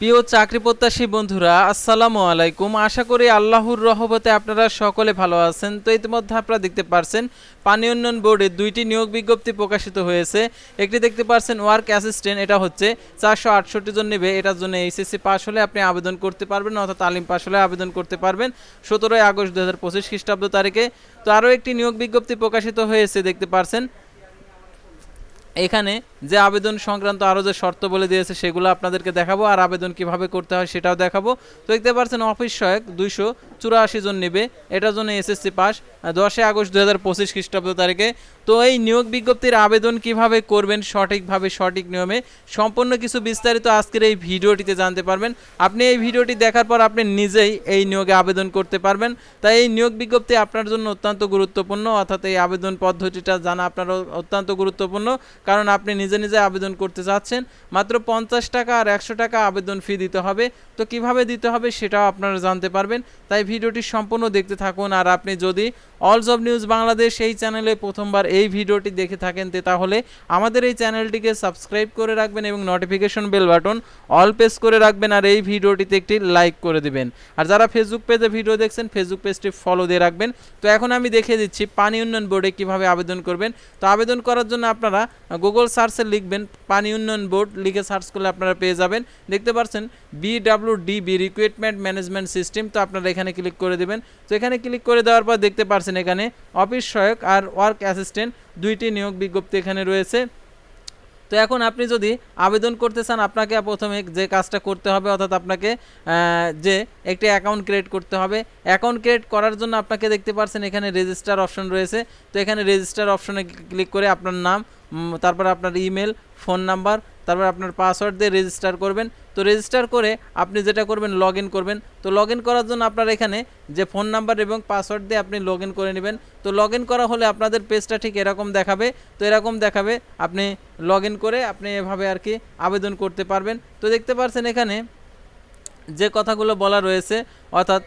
প্রিয় চাকরি প্রত্যাশী বন্ধুরা, আসসালামু আলাইকুম। আশা করি আল্লাহর রহমতে আপনারা সকলে ভালো আছেন। তো ইতিমধ্যে আপনারা দেখতে পারছেন, পানি উন্নয়ন বোর্ডে দুইটি নিয়োগ বিজ্ঞপ্তি প্রকাশিত হয়েছে। একটি দেখতে পারছেন ওয়ার্ক অ্যাসিস্ট্যান্ট, এটা হচ্ছে চারশো আটষট্টি জন নেবে, এটার জন্য এইচএসসি পাস হলে আপনি আবেদন করতে পারবেন, অর্থাৎ তালিম পাস হলে আবেদন করতে পারবেন। সতেরোই আগস্ট দু হাজার পঁচিশ খ্রিস্টাব্দ তারিখে। তো আরও একটি নিয়োগ বিজ্ঞপ্তি প্রকাশিত হয়েছে, দেখতে পারছেন। এখানে যে আবেদন সংক্রান্ত আরও যে শর্ত বলে দিয়েছে, সেগুলো আপনাদেরকে দেখাবো। আর আবেদন কীভাবে করতে হয় সেটাও দেখাবো। তো দেখতে পাচ্ছেন, অফিস সহায়ক দুইশো চুরাশি জন নেবে। এটার জন্য এসএসসি পাস। দশই আগস্ট দু হাজার পঁচিশ খ্রিস্টাব্দ তারিখে। তো এই নিয়োগ বিজ্ঞপ্তির আবেদন কীভাবে করবেন সঠিকভাবে, সঠিক নিয়মে, সম্পূর্ণ কিছু বিস্তারিত আজকের এই ভিডিওটিতে জানতে পারবেন। আপনি এই ভিডিওটি দেখার পর আপনি নিজেই এই নিয়োগে আবেদন করতে পারবেন। তাই এই নিয়োগ বিজ্ঞপ্তি আপনার জন্য অত্যন্ত গুরুত্বপূর্ণ। অর্থাৎ এই আবেদন পদ্ধতিটা জানা আপনার অত্যন্ত গুরুত্বপূর্ণ। কারণ আপনি নিজে নিজে আবেদন করতে যাচ্ছেন মাত্র পঞ্চাশ টাকা আর একশো টাকা আবেদন ফি দিতে হবে। তো কীভাবে দিতে হবে সেটাও আপনারা জানতে পারবেন। তাই ভিডিওটি সম্পূর্ণ দেখতে থাকুন। আর আপনি যদি অল জব নিউজ বাংলাদেশ এই চ্যানেলে প্রথমবার এই ভিডিওটি দেখে থাকেন তে তাহলে আমাদের এই চ্যানেলটিকে সাবস্ক্রাইব করে রাখবেন এবং notification bell button all press করে রাখবেন আর এই ভিডিওটিতে একটি লাইক করে দিবেন। আর যারা ফেসবুক পেজে ভিডিও দেখছেন ফেসবুক পেজটি ফলো দিয়ে রাখবেন। তো এখন আমি দেখিয়ে দিচ্ছি পানি উন্নয়ন বোর্ডে কীভাবে আবেদন করবেন। তো আবেদন করার জন্য আপনারা গুগল সার্চে লিখবেন পানি উন্নয়ন বোর্ড, লিখে সার্চ করলে আপনারা পেয়ে যাবেন। দেখতে পাচ্ছেন বিডাব্লিউডিবি রিক্রুটমেন্ট ম্যানেজমেন্ট সিস্টেম তো আপনারা এখানে ক্লিক করে দেবেন। তো এখানে ক্লিক করে দেওয়ার পর দেখতে পাচ্ছেন এখানে। অফিস সহায়ক আর ওয়ার্ক অ্যাসিস্ট্যান্ট দুইটি নিয়োগ বিজ্ঞপ্তি এখানে রয়েছে। তো এখন আপনি যদি আবেদন করতে চান, আপনাকে প্রথমে যে কাজটা করতে হবে অর্থাৎ আপনাকে যে একটি অ্যাকাউন্ট ক্রিয়েট করতে হবে। অ্যাকাউন্ট ক্রিয়েট করার জন্য আপনাকে দেখতে পাচ্ছেন এখানে রেজিস্টার অপশন রয়েছে। তো এখানে রেজিস্টার অপশনে ক্লিক করে আপনার নাম তারপর আপনার ইমেল ফোন নাম্বার তারপর আপনার পাসওয়ার্ড দিয়ে রেজিস্টার করবেন। তো রেজিস্টার করে আপনি যেটা করবেন লগ ইন করবেন। তো লগ ইন করার জন্য আপনার এখানে যে ফোন নাম্বার এবং পাসওয়ার্ড দিয়ে আপনি লগ ইন করে নেবেন। তো লগ ইন করা হলে আপনাদের পেজটা ঠিক এরকম দেখাবে। তো এরকম দেখাবে, আপনি লগ ইন করে আপনি এভাবে আর কি আবেদন করতে পারবেন। তো দেখতে পাচ্ছেন এখানে যে কথাগুলো বলা রয়েছে, অর্থাৎ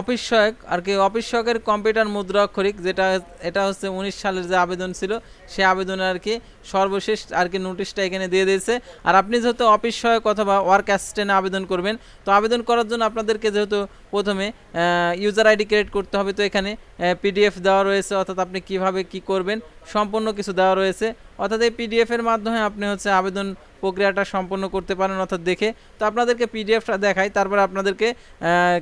অফিস সহায়ক, আর কি অফিস সহায়কের কম্পিউটার মুদ্রা অক্ষরিক যেটা, এটা হচ্ছে উনিশ সালের যে আবেদন ছিল, সে আবেদনে আর কি সর্বশেষ আর কি নোটিশটা এখানে দিয়ে দিয়েছে। আর আপনি যেহেতু অফিস সহায়ক অথবা ওয়ার্ক অ্যাসিস্ট্যান্টে আবেদন করবেন, তো আবেদন করার জন্য আপনাদেরকে যেহেতু প্রথমে ইউজার আইডি ক্রিয়েট করতে হবে, তো এখানে পিডিএফ দেওয়া রয়েছে, অর্থাৎ আপনি কীভাবে কি করবেন সম্পূর্ণ কিছু দেওয়া রয়েছে। অর্থাৎ এই পিডিএফের মাধ্যমে আপনি হচ্ছে আবেদন প্রক্রিয়াটা সম্পন্ন করতে পারেন, অর্থাৎ দেখে। তো আপনাদেরকে পিডিএফটা দেখাই, তারপরে আপনাদেরকে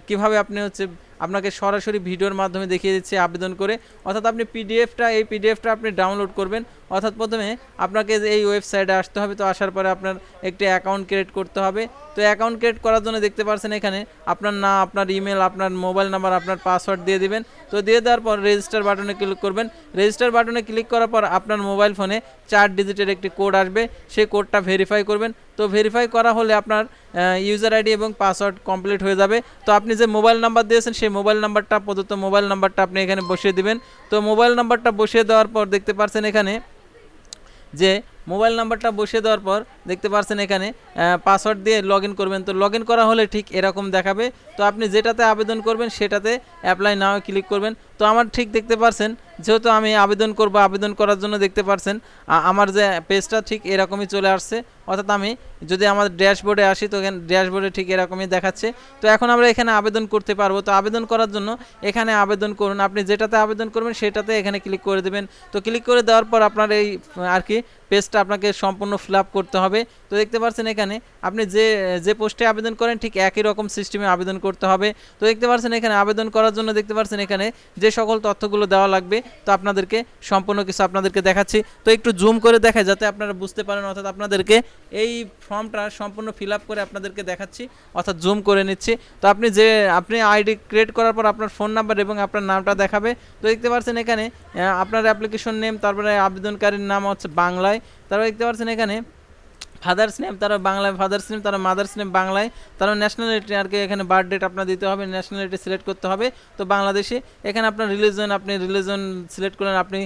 কীভাবে আপনি হচ্ছে আপনাকে সরাসরি ভিডিওর মাধ্যমে দেখিয়ে দিচ্ছি আবেদন করে। অর্থাৎ আপনি পিডিএফটা এই পিডিএফটা আপনি ডাউনলোড করবেন অর্থাৎ প্রথমে আপনাকে এই ওয়েবসাইটে আসতে হবে, তো আসার পরে আপনার একটি অ্যাকাউন্ট ক্রিয়েট করতে হবে। তো অ্যাকাউন্ট ক্রিয়েট করার জন্য দেখতে পাচ্ছেন এখানে আপনার নাম, আপনার ইমেল আপনার মোবাইল নাম্বার আপনার পাসওয়ার্ড দিয়ে দিবেন। তো দিয়ে দেওয়ার পর রেজিস্টার বাটনে ক্লিক করবেন। রেজিস্টার বাটনে ক্লিক করার পর আপনার মোবাইল ফোনে চার ডিজিটের একটি কোড আসবে। সেই কোডটা ভেরিফাই করবেন। তো ভেরিফাই করা হলে আপনার ইউজার আইডি এবং পাসওয়ার্ড কমপ্লিট হয়ে যাবে। তো আপনি যে মোবাইল নাম্বার দিয়েছেন, সেই মোবাইল নাম্বারটা প্রদত্ত মোবাইল নাম্বারটা আপনি এখানে বসিয়ে দিবেন। তো মোবাইল নাম্বারটা বসিয়ে দেওয়ার পর দেখতে পাচ্ছেন এখানে যে মোবাইল নাম্বারটা বসিয়ে দেওয়ার পর দেখতে পাচ্ছেন এখানে পাসওয়ার্ড দিয়ে লগ করবেন। তো লগ করা হলে ঠিক এরকম দেখাবে। তো আপনি যেটাতে আবেদন করবেন সেটাতে অ্যাপ্লাই নাও ক্লিক করবেন। তো আমার ঠিক দেখতে পারছেন, যেহেতু আমি আবেদন করব, আবেদন করার জন্য দেখতে পারছেন আমার যে পেজটা ঠিক এরকমই চলে আসছে। অর্থাৎ আমি যদি আমার ড্যাশবোর্ডে আসি, তো এখানে ড্যাশবোর্ডে ঠিক এরকমই দেখাচ্ছে। তো এখন আমরা এখানে আবেদন করতে পারব। তো আবেদন করার জন্য এখানে আবেদন করুন। আপনি যেটাতে আবেদন করবেন, সেটাতে এখানে ক্লিক করে দেবেন। তো ক্লিক করে দেওয়ার পর আপনার এই আর কি পেজটা আপনাকে সম্পূর্ণ ফিল করতে হবে। তো দেখতে পাচ্ছেন এখানে আপনি যে যে পোস্টে আবেদন করেন, ঠিক একই রকম সিস্টেমে আবেদন করতে হবে। তো দেখতে পাচ্ছেন এখানে আবেদন করার জন্য দেখতে পাচ্ছেন এখানে যে সকল তথ্যগুলো দেওয়া লাগবে, তো আপনাদেরকে সম্পূর্ণ কিছু আপনাদেরকে দেখাচ্ছি। তো একটু জুম করে দেখায় যাতে আপনারা বুঝতে পারেন, অর্থাৎ আপনাদেরকে এই ফর্মটা সম্পূর্ণ ফিল করে আপনাদেরকে দেখাচ্ছি, অর্থাৎ জুম করে নিচ্ছি। তো আপনি যে, আপনি আইডি ক্রিয়েট করার পর আপনার ফোন নাম্বার এবং আপনার নামটা দেখাবে। তো দেখতে পাচ্ছেন এখানে আপনার অ্যাপ্লিকেশন নেম, তারপরে আবেদনকারীর নাম হচ্ছে বাংলায় তারপর দেখতে পাচ্ছেন এখানে ফাদার্স নেম তারা বাংলায় ফাদার্স নেম তারা মাদার্স নেম বাংলায়, তারা ন্যাশনালিটি আর কি এখানে বার্থ ডেট আপনার দিতে হবে ন্যাশনালিটি সিলেক্ট করতে হবে। তো বাংলাদেশে এখানে আপনার রিলিজন আপনি রিলিজন সিলেক্ট করলেন, আপনি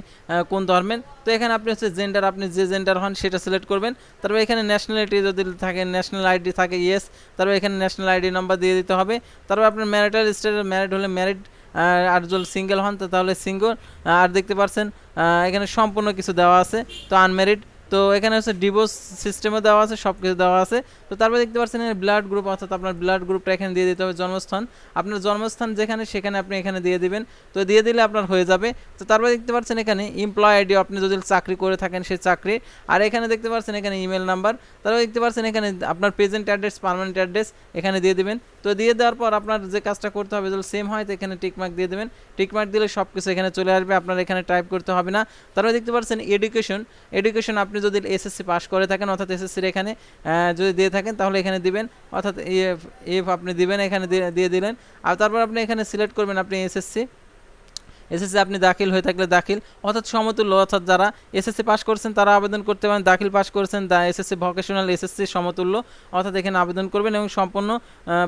কোন ধর্মের? তো এখানে আপনি হচ্ছে জেন্ডার আপনি যে জেন্ডার হন সেটা সিলেক্ট করবেন। তারপর এখানে ন্যাশনালিটি যদি থাকে ন্যাশনাল আইডি থাকে ইয়েস তারপর এখানে ন্যাশনাল আইডি নাম্বার দিয়ে দিতে হবে। তারপর আপনার ম্যারিটাল স্টেটাস ম্যারিড হলে ম্যারিড আর যদি সিঙ্গেল হন তাহলে সিঙ্গল আর দেখতে পাচ্ছেন এখানে সম্পূর্ণ কিছু দেওয়া আছে। তো আনম্যারিড তো এখানে হচ্ছে ডিভোর্স সিস্টেমও দেওয়া আছে সব কিছু দেওয়া আছে। তো তারপর দেখতে পাচ্ছেন ব্লাড গ্রুপ অর্থাৎ আপনার ব্লাড গ্রুপটা এখানে দিয়ে দিতে হবে জন্মস্থান। আপনার জন্মস্থান যেখানে, সেখানে আপনি এখানে দিয়ে দিবেন। তো দিয়ে দিলে আপনার হয়ে যাবে। তো তারপরে দেখতে পাচ্ছেন এখানে এমপ্লয় আইডি আপনি যদি চাকরি করে থাকেন সেই চাকরি। আর এখানে দেখতে পাচ্ছেন এখানে ইমেল নাম্বার তারপরে দেখতে পাচ্ছেন এখানে আপনার প্রেজেন্ট অ্যাড্রেস পার্মানেন্ট অ্যাড্রেস এখানে দিয়ে দিবেন। তো দিয়ে দেওয়ার পর আপনার যে কাজটা করতে হবে, যদি সেম হয়, তো এখানে টিকমার্ক দিয়ে দেবেন। টিকমার্ক দিলে সব কিছু এখানে চলে আসবে। আপনার এখানে টাইপ করতে হবে না। তারপরে দেখতে পাচ্ছেন এডুকেশন এডুকেশন আপনি যদি এসএসসি পাস করে থাকেন, অর্থাৎ এসএসসির এখানে যদি দিয়ে থাকেন, তাহলে এখানে দিবেন। অর্থাৎ এফ এফ আপনি দিবেন, এখানে দিয়ে দিলেন। আর তারপর আপনি এখানে সিলেক্ট করবেন আপনি এসএসসি এসএসসি আপনি দাখিল হয়ে থাকলে দাখিল। অর্থাৎ সমতুল্য, অর্থাৎ যারা এসএসসি পাস করছেন, তারা আবেদন করতে পারেন। দাখিল পাস করেছেন, দা এসএসসি ভোকেশনাল এসএসসি সমতুল্য, অর্থাৎ এখানে আবেদন করবেন এবং সম্পূর্ণ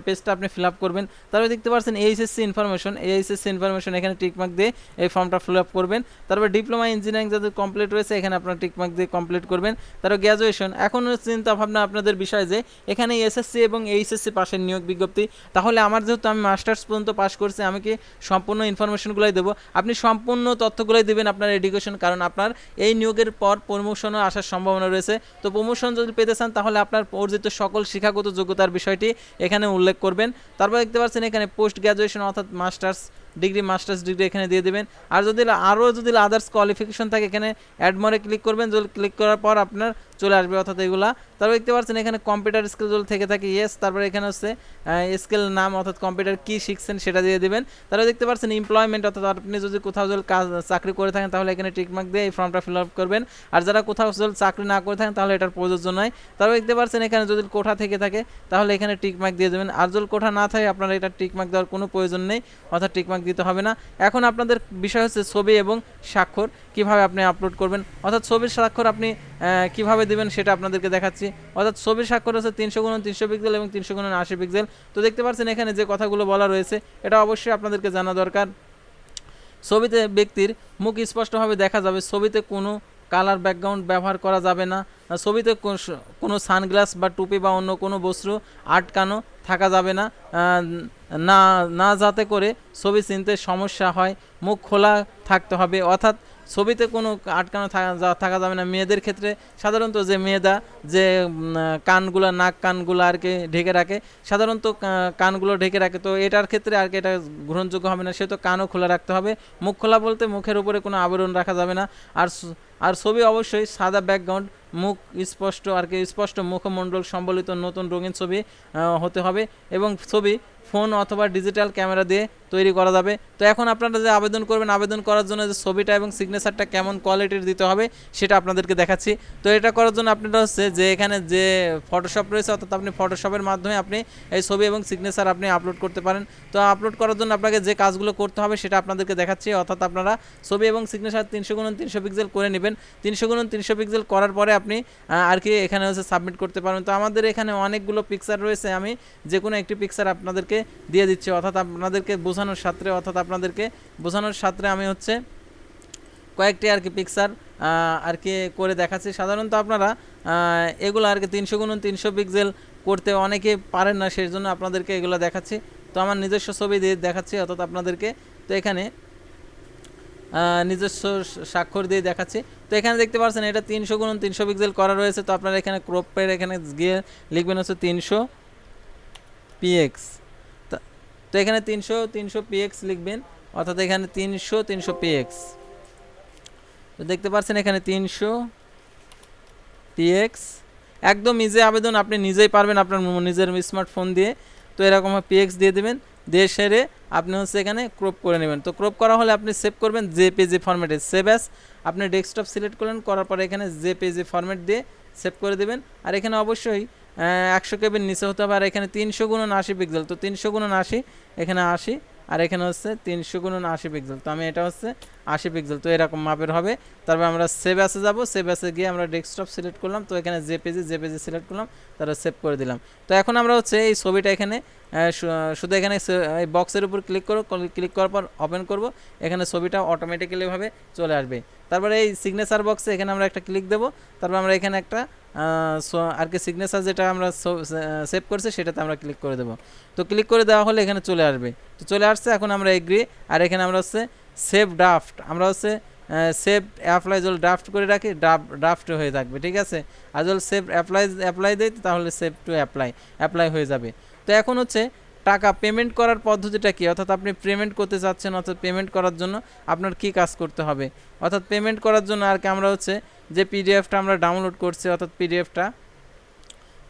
পেজটা আপনি ফিল আপ করবেন। তারপরে দেখতে পাচ্ছেন এইচএসসি ইনফরমেশন এইচএসসি ইনফরমেশন এখানে টিকমার্ক দিয়ে এই ফর্মটা ফিল আপ করবেন। তারপর ডিপ্লোমা ইঞ্জিনিয়ারিং যাদের কমপ্লিট রয়েছে, এখানে আপনার টিকমার্ক দিয়ে কমপ্লিট করবেন। তারপর গ্র্যাজুয়েশন এখন চিন্তা ভাবনা আপনাদের বিষয় যে, এখানে এসএসসি এবং এইচএসসি পাশের নিয়োগ বিজ্ঞপ্তি। তাহলে আমার যেহেতু আমি মাস্টার্স পর্যন্ত পাস করছি, আমি কি সম্পূর্ণ ইনফরমেশনগুলোই দেবো? আপনি সম্পূর্ণ তথ্যগুলোই দেবেন আপনার এডুকেশন কারণ আপনার এই নিয়োগের পর প্রমোশনও আসার সম্ভাবনা রয়েছে। তো প্রমোশন যদি পেতে চান, তাহলে আপনার অর্জিত সকল শিক্ষাগত যোগ্যতার বিষয়টি এখানে উল্লেখ করবেন। তারপর দেখতে পাচ্ছেন এখানে পোস্ট গ্র্যাজুয়েশন অর্থাৎ মাস্টার্স ডিগ্রি মাস্টার্স ডিগ্রি এখানে দিয়ে দেবেন। আর যদি আরও যদি আদার্স কোয়ালিফিকেশন থাকে, এখানে অ্যাডমরে ক্লিক করবেন। যদি ক্লিক করার পর আপনার চলে আসবে অর্থাৎ এগুলা। তারপর দেখতে পাচ্ছেন এখানে কম্পিউটার স্কিল থেকে থাকে ইয়েস তারপরে এখানে হচ্ছে স্কিল নাম অর্থাৎ কম্পিউটার কী শিখছেন সেটা দিয়ে দেবেন। তারপরে দেখতে পাচ্ছেন এমপ্লয়মেন্ট অর্থাৎ আপনি যদি কোথাও যদি কাজ চাকরি করে থাকেন তাহলে এখানে টিকমার্ক দিয়ে এই ফর্মটা ফিল আপ করবেন। আর যারা কোথাও যদি চাকরি না করে থাকেন তাহলে এটার প্রযোজ্য নয়। তারপর দেখতে পাচ্ছেন এখানে যদি কোঠা থেকে থাকে তাহলে এখানে টিকমার্ক দিয়ে দেবেন। আর যদি কোঠা না থাকে আপনার এটা টিকমার্ক দেওয়ার কোনো প্রয়োজন নেই অর্থাৎ টিকমার্ক দিতে হবে না। এখন আপনাদের বিষয় হচ্ছে ছবি এবং স্বাক্ষর কীভাবে আপনি আপলোড করবেন। অর্থাৎ ছবির স্বাক্ষর আপনি আহ, কীভাবে দিবেন সেটা আপনাদেরকে দেখাচ্ছি। অর্থাৎ ছবির স্বাক্ষর হচ্ছে তিনশো গুণ তিনশো পিক্সেল এবং তিনশো গুণ আশি পিক্সেল তো দেখতে পাচ্ছেন এখানে যে কথাগুলো বলা রয়েছে, এটা অবশ্যই আপনাদেরকে জানা দরকার। ছবিতে ব্যক্তির মুখ স্পষ্টভাবে দেখা যাবে, ছবিতে কোনো কালার ব্যাকগ্রাউন্ড ব্যবহার করা যাবে না। ছবিতে কোনো সানগ্লাস বা টুপি বা অন্য কোনো বস্ত্র আটকানো থাকা যাবে না। না না যাতে করে ছবি চিনতে সমস্যা হয়। মুখ খোলা থাকতে হবে। অর্থাৎ ছবিতে কোনো আটকানো থাকা থাকা যাবে না। মেয়েদের ক্ষেত্রে সাধারণত যে মেয়েদা, যে কানগুলো, নাক কানগুলো আর কি ঢেকে রাখে, সাধারণত কানগুলো ঢেকে রাখে। তো এটার ক্ষেত্রে আর কি এটা গ্রহণযোগ্য হবে না, সে তো কানও খোলা রাখতে হবে। মুখ খোলা বলতে মুখের উপরে কোনো আবরণ রাখা যাবে না। আর আর ছবি অবশ্যই সাদা ব্যাকগ্রাউন্ড মুখ স্পষ্ট আর কি, স্পষ্ট মুখমণ্ডল সম্বলিত নতুন রঙিন ছবি হতে হবে। এবং ছবি ফোন অথবা ডিজিটাল ক্যামেরা দিয়ে তৈরি করা যাবে। তো এখন আপনারা যে আবেদন করবেন, আবেদন করার জন্য যে ছবিটা এবং সিগনেচারটা কেমন কোয়ালিটির দিতে হবে, সেটা আপনাদেরকে দেখাচ্ছি। তো এটা করার জন্য আপনারা হচ্ছে যে এখানে যে ফটোশপ রয়েছে, অর্থাৎ আপনি ফটোশপের মাধ্যমে আপনি এই ছবি এবং সিগনেচার আপনি আপলোড করতে পারেন। তো আপলোড করার জন্য আপনাকে যে কাজগুলো করতে হবে, সেটা আপনাদেরকে দেখাচ্ছি। অর্থাৎ আপনারা ছবি এবং সিগনেচার তিনশো গুণ তিনশো পিক্সেল করে নেবেন। তিনশো গুণ তিনশো পিক্সেল করার পরে আপনি আর কি এখানে হচ্ছে সাবমিট করতে পারবেন। তো আমাদের এখানে অনেকগুলো পিকচার রয়েছে। আমি যে কোনো একটি পিকচার আপনাদেরকে দিয়ে দিচ্ছি। অর্থাৎ আপনাদেরকে বোঝানোর সাথে অর্থাৎ আপনাদেরকে বোঝানোর সাথে আমি হচ্ছে কয়েকটি আর কি পিকচার আর কি করে দেখাচ্ছি। সাধারণত আপনারা এগুলো আর কি তিনশো গুণ তিনশো পিক্সেল করতে অনেকে পারেন না সেই জন্য আপনাদেরকে এগুলো দেখাচ্ছি। তো আমার নিজস্ব ছবি দিয়ে দেখাচ্ছি, অর্থাৎ আপনাদেরকে তো এখানে নিজস্ব স্বাক্ষর দিয়ে দেখাচ্ছি। তো এখানে দেখতে পাচ্ছেন, এটা তিনশো গুণ তিনশো পিক্সেল করা রয়েছে। তো আপনারা এখানে ক্রপের এখানে গিয়ে লিখবেন হচ্ছে তিনশো পিএক্স তো এখানে তিনশো তিনশো পিএক্স লিখবেন, অর্থাৎ এখানে তিনশো তিনশো পিএক্স তো দেখতে পাচ্ছেন এখানে তিনশো পিএক্স একদম ইজি আবেদন, আপনি নিজেই পারবেন আপনার নিজের স্মার্টফোন দিয়ে। তো এরকম পিএক্স দিয়ে দেবেন, দিয়ে সেরে আপনি হচ্ছে এখানে ক্রপ করে নেবেন। তো ক্রপ করা হলে আপনি সেভ করবেন জেপিজি ফরম্যাটে সেভ অ্যাস আপনি ডেস্কটপ সিলেক্ট করলেন, করার পরে এখানে জেপিজি ফরম্যাট দিয়ে সেভ করে দেবেন। আর এখানে অবশ্যই একশো কেবির নিচে হতে হবে, আর এখানে তিনশো গুণন আশি পিক্সেল তো তিনশো গুণন আশি, এখানে আশি, আর এখানে হচ্ছে তিনশো গুণন আশি পিক্সেল তো আমি এটা হচ্ছে আশি পিক্সেল তো এরকম মাপের হবে। তারপর আমরা সেভ অ্যাসে যাব সেভ অ্যাসে গিয়ে আমরা ডেস্কটপ সিলেক্ট করলাম, তো এখানে যে পেজে যে পেজে সিলেক্ট করলাম, তারা সেভ করে দিলাম। তো এখন আমরা হচ্ছে এই ছবিটা এখানে শুধু এখানে এই বক্সের উপর ক্লিক করো ক্লিক করার পর ওপেন করব, এখানে ছবিটা অটোমেটিক্যালি ভাবে চলে আসবে। তারপরে এই সিগনেচার বক্সে এখানে আমরা একটা ক্লিক দেবো, তারপর আমরা এখানে একটা আর কি সিগনেচার যেটা আমরা সেভ করছি সেটাতে আমরা ক্লিক করে দেবো। তো ক্লিক করে দেওয়া হলে এখানে চলে আসবে। তো চলে আসছে, এখন আমরা এগ্রি আর এখানে আমরা হচ্ছে সেভ ড্রাফট। আমরা হচ্ছে সেভ অ্যাপ্লাই যদি ড্রাফট করে রাখি ড্রাফট হয়ে থাকবে, ঠিক আছে? আর যদি সেভ অ্যাপ্লাই অ্যাপ্লাই দিই, তাহলে সেভ টু অ্যাপ্লাই অ্যাপ্লাই হয়ে যাবে। তো এখন হচ্ছে, টাকা পেমেন্ট করার পদ্ধতিটা কী? অর্থাৎ আপনি পেমেন্ট করতে চাচ্ছেন, অর্থাৎ পেমেন্ট করার জন্য আপনার কি কাজ করতে হবে? অর্থাৎ পেমেন্ট করার জন্য আর কি আমরা হচ্ছে, যে পিডিএফটা আমরা ডাউনলোড করছি, অর্থাৎ পিডিএফটা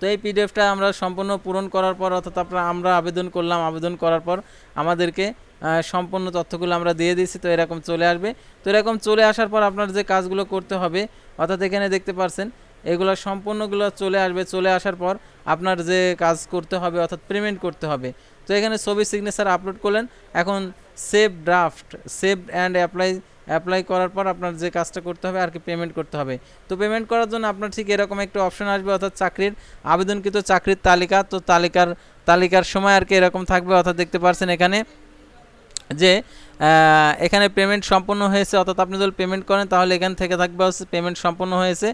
তো এই পিডিএফটা আমরা সম্পূর্ণ পূরণ করার পর, অর্থাৎ আপনার আমরা আবেদন করলাম, আবেদন করার পর আমাদেরকে সম্পূর্ণ তথ্যগুলো আমরা দিয়ে দিয়েছি, তো এরকম চলে আসবে। তো এরকম চলে আসার পর আপনার যে কাজগুলো করতে হবে, অর্থাৎ এখানে দেখতে পাচ্ছেন এগুলো সম্পূর্ণগুলো চলে আসবে। চলে আসার পর আপনার যে কাজ করতে হবে, অর্থাৎ পেমেন্ট করতে হবে। তো এখানে ছবি সিগনেচার আপলোড করলেন। এখন save draft save and apply apply করার পর আপনার যে কাজটা করতে হবে আর কি পেমেন্ট করতে হবে। তো পেমেন্ট করার জন্য আপনার ঠিক এরকম একটা অপশন আসবে, অর্থাৎ চাকরির আবেদনকৃত চাকরির তালিকা। তো তালিকার তালিকার সময় আর কি এরকম থাকবে, অর্থাৎ দেখতে পারছেন এখানে যে এখানে পেমেন্ট সম্পন্ন হয়েছে। অর্থাৎ আপনি যদি পেমেন্ট করেন, তাহলে এখান থেকে থাকবে পেমেন্ট সম্পন্ন হয়েছে।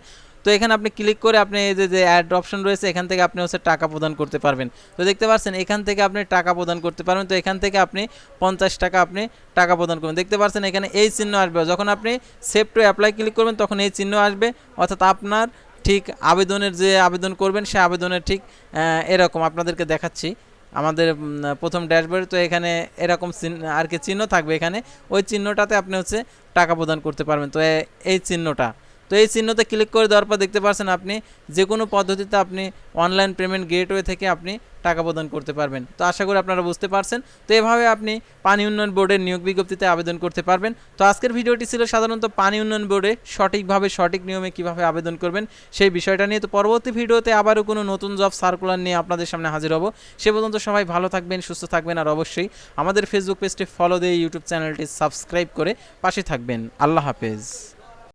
তো এখানে আপনি ক্লিক করে আপনি এই যে যে অ্যাড অপশন রয়েছে, এখান থেকে আপনি হচ্ছে টাকা প্রদান করতে পারবেন। তো দেখতে পাচ্ছেন এখান থেকে আপনি টাকা প্রদান করতে পারবেন। তো এখান থেকে আপনি পঞ্চাশ টাকা আপনি টাকা প্রদান করবেন। দেখতে পাচ্ছেন এখানে এই চিহ্ন আসবে। যখন আপনি সেভ টু অ্যাপ্লাই ক্লিক করবেন, তখন এই চিহ্ন আসবে। অর্থাৎ আপনার ঠিক আবেদনের যে আবেদন করবেন, সে আবেদনের ঠিক এরকম আপনাদেরকে দেখাচ্ছি। আমাদের প্রথম ড্যাশবোর্ড তো এখানে এরকম আর কি চিহ্ন থাকবে এখানে। ওই চিহ্নটাতে আপনি হচ্ছে টাকা প্রদান করতে পারবেন। তো এই চিহ্নটা। তো এই চিহ্নতে ক্লিক করে দেওয়ার পর দেখতে পাচ্ছেন আপনি যে কোনো পদ্ধতিতে আপনি অনলাইন পেমেন্ট গেটওয়ে থেকে আপনি টাকা প্রদান করতে পারবেন। তো আশা করি আপনারা বুঝতে পারছেন। তো এভাবে আপনি পানি উন্নয়ন বোর্ডের নিয়োগ বিজ্ঞপ্তিতে আবেদন করতে পারবেন। তো আজকের ভিডিওটি ছিল সাধারণত পানি উন্নয়ন বোর্ডে সঠিকভাবে সঠিক নিয়মে কীভাবে আবেদন করবেন সেই বিষয়টা নিয়ে। তো পরবর্তী ভিডিওতে আবারও কোনো নতুন জব সার্কুলার নিয়ে আপনাদের সামনে হাজির হব। সে পর্যন্ত সবাই ভালো থাকবেন, সুস্থ থাকবেন আর অবশ্যই আমাদের ফেসবুক পেজটি ফলো দিয়ে ইউটিউব চ্যানেলটি সাবস্ক্রাইব করে পাশে থাকবেন। আল্লাহ হাফেজ।